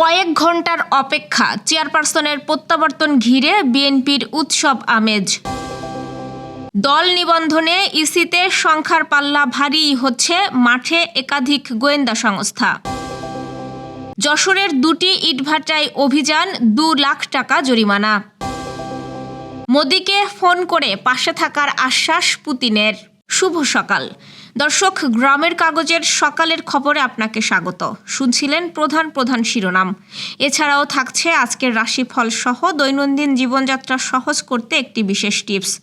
কয়েক ঘণ্টার অপেক্ষা চেয়ারপারসনের প্রত্যাবর্তন ঘিরে বিএনপির উৎসব আমেজ। দল নিবন্ধনে ইসিতে সংখ্যার পাল্লা ভারী হচ্ছে মাঠে একাধিক গোয়েন্দা সংস্থা। যশোরের দুটি ইটভাটায় অভিযান দু লাখ টাকা জরিমানা। মোদিকে ফোন করে পাশে থাকার আশ্বাস পুতিনের। শুভ সকাল। দর্শক, গ্রামের কাগজের সকালের খবরে আপনাকে স্বাগত। শুনছিলেন প্রধান প্রধান শিরোনাম। এছাড়াও থাকছে আজকের রাশিফল সহ দৈনন্দিন জীবনযাত্রা সহজ করতে একটি বিশেষ টিপস।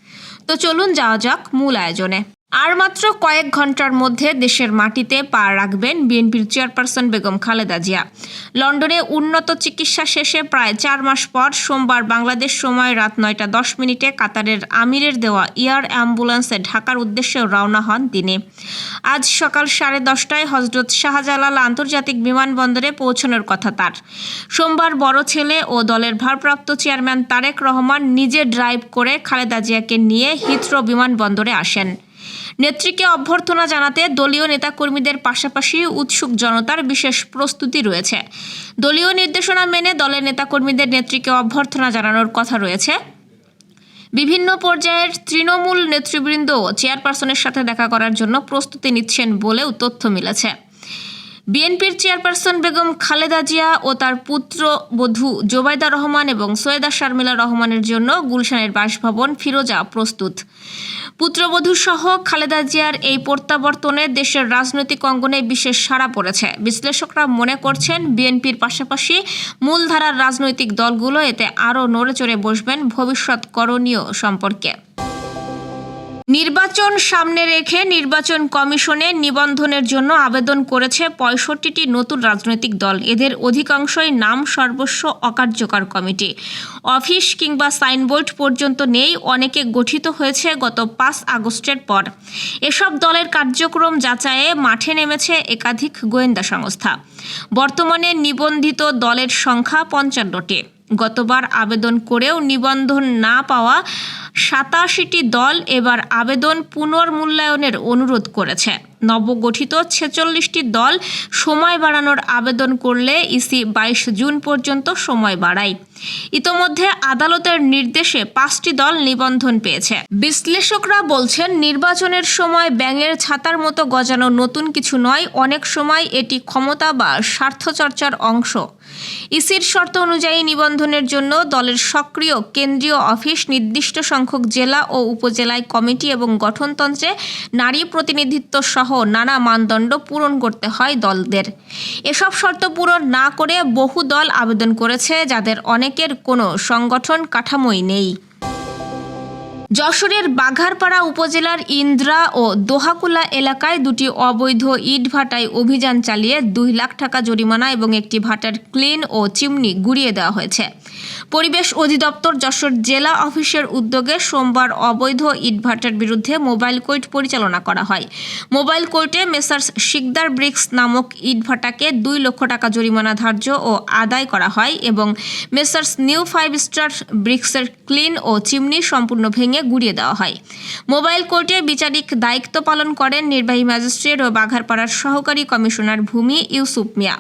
তো চলুন যাওয়া যাক মূল আয়োজনে। আর মাত্র কয়েক ঘণ্টার মধ্যে দেশের মাটিতে পা রাখবেন বিএনপির চেয়ারপারসন বেগম খালেদা জিয়া। লন্ডনে উন্নত চিকিৎসা শেষে প্রায় চার মাস পর সোমবার বাংলাদেশ সময় রাত নয়টা দশ মিনিটে কাতারের আমিরের দেওয়া এয়ার অ্যাম্বুলেন্সে ঢাকার উদ্দেশ্যে রওনা হন তিনি। আজ সকাল সাড়ে দশটায় হজরত শাহজালাল আন্তর্জাতিক বিমানবন্দরে পৌঁছানোর কথা তার। সোমবার বড় ছেলে ও দলের ভারপ্রাপ্ত চেয়ারম্যান তারেক রহমান নিজে ড্রাইভ করে খালেদা জিয়াকে নিয়ে হিথ্রো বিমানবন্দরে আসেন। নেত্রীকে অভ্যর্থনা জানাতে দলীয় নেতাকর্মীদের পাশাপাশি উৎসুক জনতার বিশেষ প্রস্তুতি রয়েছে। দলীয় নির্দেশনা মেনে দলের নেতাকর্মীদের নেত্রীকে অভ্যর্থনা জানানোর কথা রয়েছে। বিভিন্ন পর্যায়ের তৃণমূল নেতৃবৃন্দ চেয়ারপারসনের সাথে দেখা করার জন্য প্রস্তুতি নিচ্ছেন বলেও তথ্য মিলেছে। বিএনপির চেয়ারপারসন বেগম খালেদা জিয়া ও তার পুত্র বধূ জোবাইদা রহমান এবং সৈয়দা শারমিলা রহমানের জন্য গুলশানের বাসভবন ফিরোজা প্রস্তুত। পুত্রবধূ সহ খালেদা জিয়ার এই প্রত্যাবর্তনে দেশের রাজনৈতিক অঙ্গনে বিশেষ সাড়া পড়েছে। বিশ্লেষকরা মনে করছেন, বিএনপির পাশাপাশি মূলধারার রাজনৈতিক দলগুলো এতে আরও নড়েচড়ে বসবেন ভবিষ্যৎ করণীয় সম্পর্কে। নির্বাচন সামনে রেখে নির্বাচন কমিশনে নিবন্ধনের জন্য আবেদন করেছে পঁয়ষট্টিটি নতুন রাজনৈতিক দল। এদের অধিকাংশই নাম সর্বস্ব অকার্যকর কমিটি। অফিস কিংবা সাইনবোর্ড পর্যন্ত নেই, অনেকে গঠিত হয়েছে গত পাঁচ আগস্টের পর। এসব দলের কার্যক্রম যাচাইয়ে মাঠে নেমেছে একাধিক গোয়েন্দা সংস্থা। বর্তমানে নিবন্ধিত দলের সংখ্যা পঞ্চান্নটি। গতবার আবেদন করেও নিবন্ধন না পাওয়া সাতাশিটি দল এবার আবেদন পুনর্মূল্যায়নের অনুরোধ করেছে। নবগঠিত ছেচল্লিশটি দল সময় বাড়ানোর আবেদন করলে ইসি বাইশ জুন পর্যন্ত সময় বাড়ায়। ইতোমধ্যে আদালতের নির্দেশে পাঁচটি দল নিবন্ধন পেয়েছে। বিশ্লেষকরা বলছেন, নির্বাচনের সময় ব্যাঙের ছাতার মতো গজানো নতুন কিছু নয়, অনেক সময় এটি ক্ষমতা বা স্বার্থচর্চার অংশ। ইসির শর্ত অনুযায়ী নিবন্ধনের জন্য দলের সক্রিয় কেন্দ্রীয় অফিস, নির্দিষ্ট সংখ্যক জেলা ও উপজেলায় কমিটি এবং গঠনতন্ত্রে নারী প্রতিনিধিত্ব সহ নানা মানদণ্ড পূরণ করতে হয় দলদের। এসব শর্ত পূরণ না করে বহু দল আবেদন করেছে যাদের অনেকের কোনো সংগঠন কাঠামোই নেই। যশোরের বাঘারপাড়া উপজেলার ইন্দ্রা ও দোহাকুলা এলাকায় দুটি অবৈধ ইট ভাটায় অভিযান চালিয়ে দুই লাখ টাকা জরিমানা এবং একটি ভাটার ক্লিন ও চিমনি গুড়িয়ে দেওয়া হয়েছে। পরিবেশ অধিদপ্তর যশোর জেলা অফিসের উদ্যোগে সোমবার অবৈধ ইটভাটার বিরুদ্ধে মোবাইল কোর্ট পরিচালনা করা হয়। মোবাইল কোর্টে মেসার্স শিকদার ব্রিক্স নামক ইটভাটাকে দুই লক্ষ টাকা জরিমানা ধার্য ও আদায় করা হয় এবং মেসার্স নিউ ফাইভ স্টার ব্রিক্সের ক্লিন ও চিমনি সম্পূর্ণ ভেঙে গুড়িয়ে দেওয়া হয়। মোবাইল কোর্টে বিচারিক দায়িত্ব পালন করেন নির্বাহী ম্যাজিস্ট্রেট ও বাঘারপাড়ার সহকারী কমিশনার ভূমি ইউসুফ মিয়া।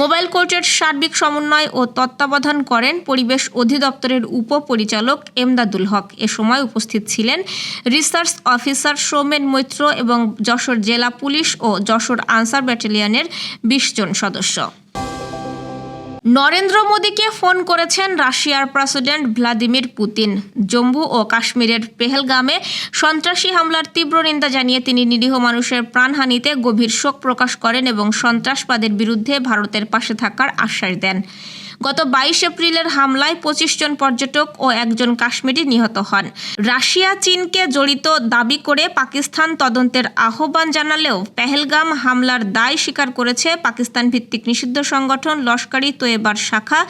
মোবাইল কোর্টের সার্বিক সমন্বয় ও তত্ত্বাবধান করেন পরিবেশ অধিদপ্তরের উপপরিচালক এমদাদুল হক। এ সময় উপস্থিত ছিলেন রিসার্চ অফিসার সৌমেন মৈত্র এবং যশোর জেলা পুলিশ ও যশোর আনসার ব্যাটালিয়নের বিশ জন সদস্য। নরেন্দ্র মোদীকে ফোন করেছেন রাশিয়ার প্রেসিডেন্ট ভ্লাদিমির পুতিন। জম্মু ও কাশ্মীরের পেহেলগামে সন্ত্রাসী হামলার তীব্র নিন্দা জানিয়ে তিনি নিরীহ মানুষের প্রাণহানিতে গভীর শোক প্রকাশ করেন এবং সন্ত্রাসবাদের বিরুদ্ধে ভারতের পাশে থাকার আশ্বাস দেন। গত বাইশ এপ্রিলের হামলায় পঁচিশ জন পর্যটক ও একজন কাশ্মীরি নিহত হন। রাশিয়া, চীনকে জড়িত দাবি করে পাকিস্তান তদন্তের আহ্বান জানালেও পেহেলগাম হামলার দায় স্বীকার করেছে পাকিস্তান ভিত্তিক নিষিদ্ধ সংগঠন লস্করি তোয়েবার শাখা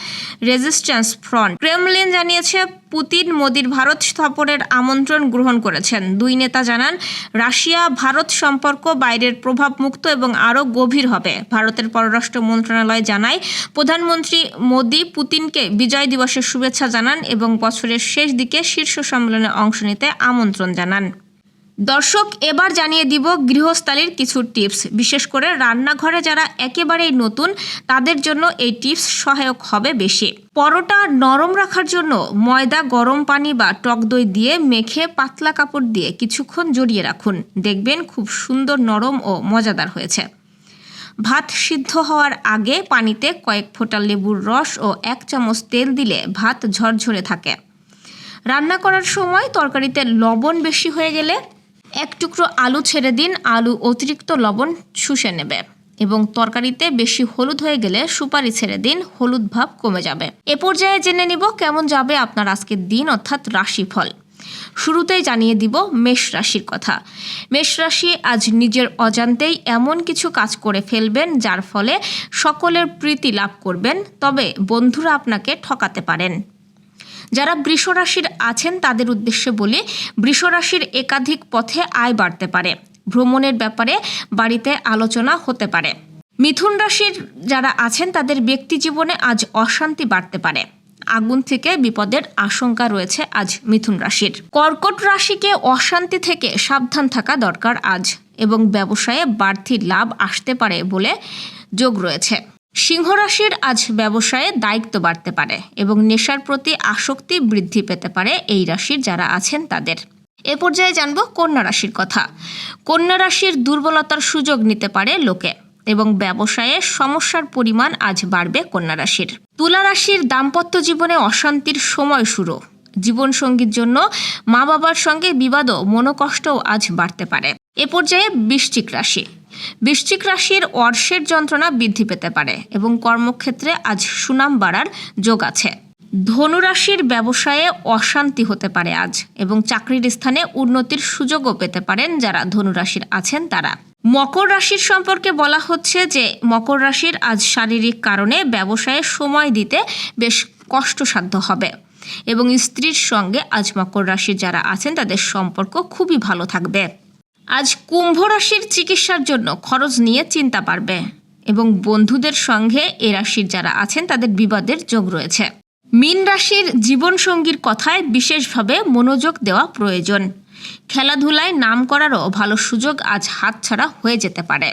রেজিস্ট্যান্স ফ্রন্ট ক্রেমলিন জানিয়েছে পুতিন মোদির ভারত সফরের আমন্ত্রণ গ্রহণ করেছেন। দুই নেতা জানান, রাশিয়া ভারত সম্পর্ক বাইরের প্রভাব মুক্ত এবং আরও গভীর হবে। ভারতের পররাষ্ট্র মন্ত্রণালয় জানায়, প্রধানমন্ত্রী মোদি পুতিনকে বিজয় দিবসের শুভেচ্ছা জানান এবং বছরের শেষ দিকে শীর্ষ সম্মেলনে অংশ নিতে আমন্ত্রণ জানান। দর্শক, এবার জানিয়ে দিব গৃহস্থালির কিছু টিপস। বিশেষ করে রান্নাঘরে যারা একেবারেই নতুন, তাদের জন্য এই টিপস সহায়ক হবে বেশি। পরোটা নরম রাখার জন্য ময়দা, গরম পানি বা টক দই দিয়ে মেখে পাতলা কাপড় দিয়ে কিছুক্ষণ জড়িয়ে রাখুন। দেখবেন খুব সুন্দর নরম ও মজাদার হয়েছে। ভাত সিদ্ধ হওয়ার আগে পানিতে কয়েক ফোঁটা লেবুর রস ও এক চামচ তেল দিলে ভাত ঝরঝরে থাকে। রান্না করার সময় তরকারিতে লবণ বেশি হয়ে গেলে এক টুকরো আলু ছেড়ে দিন, আলু অতিরিক্ত লবণ শুষে নেবে এবং তরকারিতে বেশি হলুদ হয়ে গেলে সুপারি ছেড়ে দিন, হলুদ ভাব কমে যাবে। এ পর্যায়ে জেনে নিব কেমন যাবে আপনার আজকের দিন, অর্থাৎ রাশিফল। শুরুতেই জানিয়ে দিব মেষ রাশির কথা। মেষ রাশি আজ নিজের অজান্তেই এমন কিছু কাজ করে ফেলবেন, যার ফলে সকলের প্রীতি লাভ করবেন, তবে বন্ধুরা আপনাকে ঠকাতে পারেন। যারা বৃষ রাশির আছেন তাদের উদ্দেশ্যে বলি বৃষ রাশির একাধিক পথে আয় বাড়তে পারে। ভ্রমণের ব্যাপারে বাড়িতে আলোচনা হতে পারে। মিথুন রাশির যারা আছেন তাদের ব্যক্তি জীবনে আজ অশান্তি বাড়তে পারে। আগুন থেকে বিপদের আশঙ্কা রয়েছে আজ মিথুন রাশির। কর্কট রাশিকে অশান্তি থেকে সাবধান থাকা দরকার আজ এবং ব্যবসায়ে বাড়তি লাভ আসতে পারে বলে যোগ রয়েছে। সিংহ রাশির আজ ব্যবসায়ে দায়িত্ব বাড়তে পারে এবং নেশার প্রতি আসক্তি বৃদ্ধি পেতে পারে এই রাশির যারা আছেন তাদের। এ পর্যায়ে জানব কন্যা রাশির কথা। কন্যা রাশির দুর্বলতার সুযোগ নিতে পারে লোকে এবং ব্যবসায়ে সমস্যার পরিমাণ আজ বাড়বে কন্যা রাশির। তুলা রাশির দাম্পত্য জীবনে অশান্তির সময় শুরু। জীবনসঙ্গীর জন্য মা বাবার সঙ্গে বিবাদ ও মনোকষ্টও আজ বাড়তে পারে। এ পর্যায়ে বৃশ্চিক রাশি। বৃশ্চিক রাশির অর্শের যন্ত্রণা বৃদ্ধি পেতে পারে এবং কর্মক্ষেত্রে আজ সুনাম বাড়ার যোগ আছে। ধনুরাশির ব্যবসায়ে অশান্তি হতে পারে আজ এবং চাকরির স্থানে উন্নতির সুযোগও পেতে পারেন যারা ধনুরাশির আছেন তারা। মকর রাশির সম্পর্কে বলা হচ্ছে যে, মকর রাশির আজ শারীরিক কারণে ব্যবসায়ে সময় দিতে বেশ কষ্টসাধ্য হবে এবং স্ত্রীর সঙ্গে আজ মকর রাশির যারা আছেন তাদের সম্পর্ক খুবই ভালো থাকবে। আজ কুম্ভ রাশির চিকিৎসার জন্য খরচ নিয়ে চিন্তা পারবে এবং বন্ধুদের সঙ্গে এ রাশির যারা আছেন, তাদের বিবাদের যোগ রয়েছে। মীন রাশির জীবনসঙ্গীর কথায় বিশেষভাবে মনোযোগ দেওয়া প্রয়োজন। খেলাধুলায় নাম করারও ভালো সুযোগ আজ হাতছাড়া হয়ে যেতে পারে।